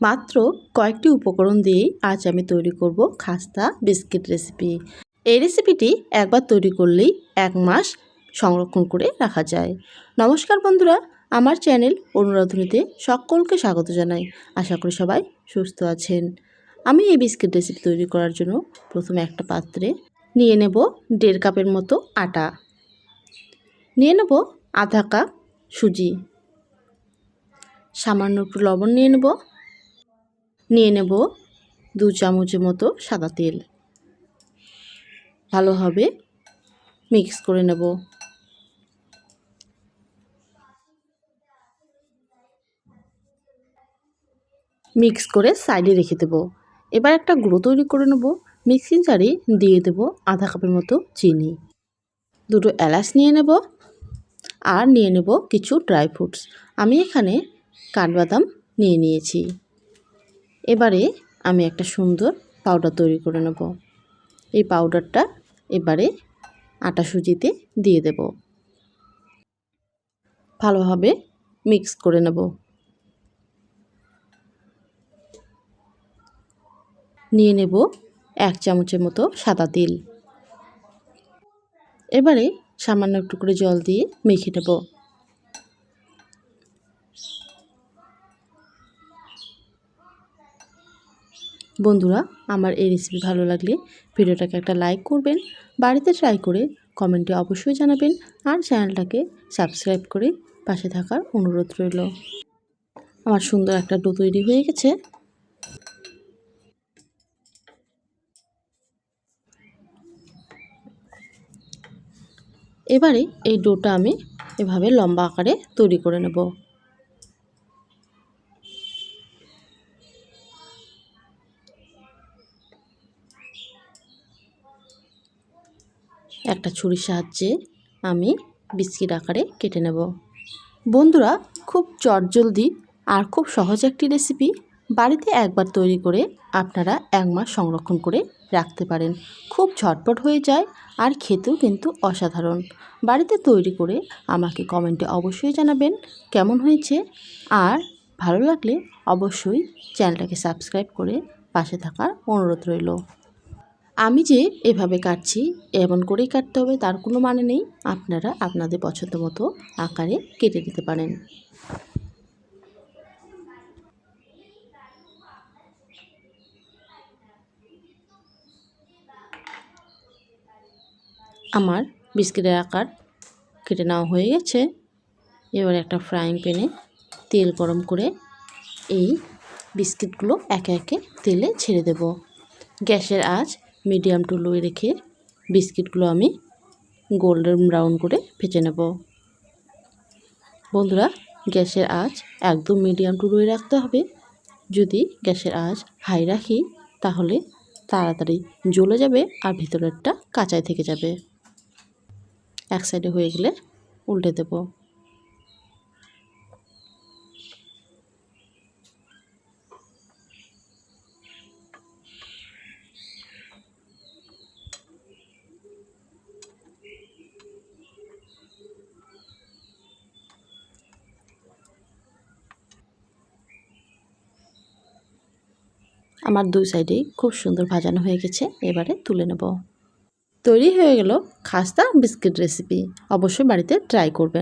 মাত্র কয়েকটি উপকরণ দিয়েই আজ আমি তৈরি করব খাস্তা বিস্কিট রেসিপি। এই রেসিপিটি একবার তৈরি করলেই এক মাস সংরক্ষণ করে রাখা যায়। নমস্কার বন্ধুরা, আমার চ্যানেল অনুরাধনীতে সকলকে স্বাগত জানাই। আশা করি সবাই সুস্থ আছেন। আমি এই বিস্কিট রেসিপি তৈরি করার জন্য প্রথমে একটা পাত্রে নিয়ে নেব দেড় কাপের মতো আটা। নিয়ে নেব আধা কাপ সুজি। সামান্য একটু লবণ নিয়ে নেব। নিয়ে নেব দু চামচের মতো সাদা তেল। ভালোভাবে মিক্স করে নেব। মিক্স করে সাইডে রেখে দেব। এবার একটা গুঁড়ো তৈরি করে নেব। মিক্সিং জারে দিয়ে দেব আধা কাপের মতো চিনি। দুটো এলাচ নিয়ে নেব আর নিয়ে নেব কিছু ড্রাই ফ্রুটস। আমি এখানে কাঠবাদাম নিয়ে নিয়েছি। এবারে আমি একটা সুন্দর পাউডার তৈরি করে নেব। এই পাউডারটা এবারে আটা সুজিতে দিয়ে দেব। ভালোভাবে মিক্স করে নেব। নিয়ে নেব এক চামচের মতো সাদা তিল। এবারে সামান্য একটু করে জল দিয়ে মেখে নেব। বন্ধুরা, আমার এই রেসিপি ভালো লাগলে ভিডিওটাকে একটা লাইক করবেন, বাড়িতে ট্রাই করে কমেন্টে অবশ্যই জানাবেন আর চ্যানেলটাকে সাবস্ক্রাইব করে পাশে থাকার অনুরোধ রইল। আমার সুন্দর একটা ডো তৈরি হয়ে গেছে। এবারে এই ডোটা আমি এভাবে লম্বা আকারে তৈরি করে নেব। একটা ছুরির সাহায্যে আমি বিস্কিট আকারে কেটে নেব। বন্ধুরা, খুব চটজলদি আর খুব সহজ একটি রেসিপি বাড়িতে একবার তৈরি করে আপনারা এক মাস সংরক্ষণ করে রাখতে পারেন। খুব ঝটপট হয়ে যায় আর খেতেও কিন্তু অসাধারণ। বাড়িতে তৈরি করে আমাকে কমেন্টে অবশ্যই জানাবেন কেমন হয়েছে। আর ভালো লাগলে অবশ্যই চ্যানেলটাকে সাবস্ক্রাইব করে পাশে থাকার অনুরোধ রইল। আমি যে এভাবে কাটছি, এমন করেই কাটতে হবে, তার কোনো মানে নেই। আপনারা আপনাদের পছন্দ মতো আকারে কেটে নিতে পারেন। আমার বিস্কিটের আকার কেটে নেওয়া হয়ে গেছে। এবার একটা ফ্রাইং প্যানে তেল গরম করে এই বিস্কিটগুলো একে একে তেলে ছেড়ে দেব। গ্যাসের আঁচ মিডিয়াম টু লোয়ে রেখে বিস্কিটগুলো আমি গোল্ডেন ব্রাউন করে ভেজে নেব। বন্ধুরা, গ্যাসের আঁচ একদম মিডিয়াম টু লোয়ে রাখতে হবে। যদি গ্যাসের আঁচ হাই রাখি, তাহলে তাড়াতাড়ি জ্বলে যাবে আর ভিতরেরটা কাঁচাই থেকে যাবে। এক সাইডে হয়ে গেলে উল্টে দেব। আমার দুই সাইডেই খুব সুন্দর ভাজানো হয়ে গেছে, এবারে তুলে নেব। তৈরি হয়ে গেল খাস্তা বিস্কিট রেসিপি, অবশ্যই বাড়িতে ট্রাই করবেন।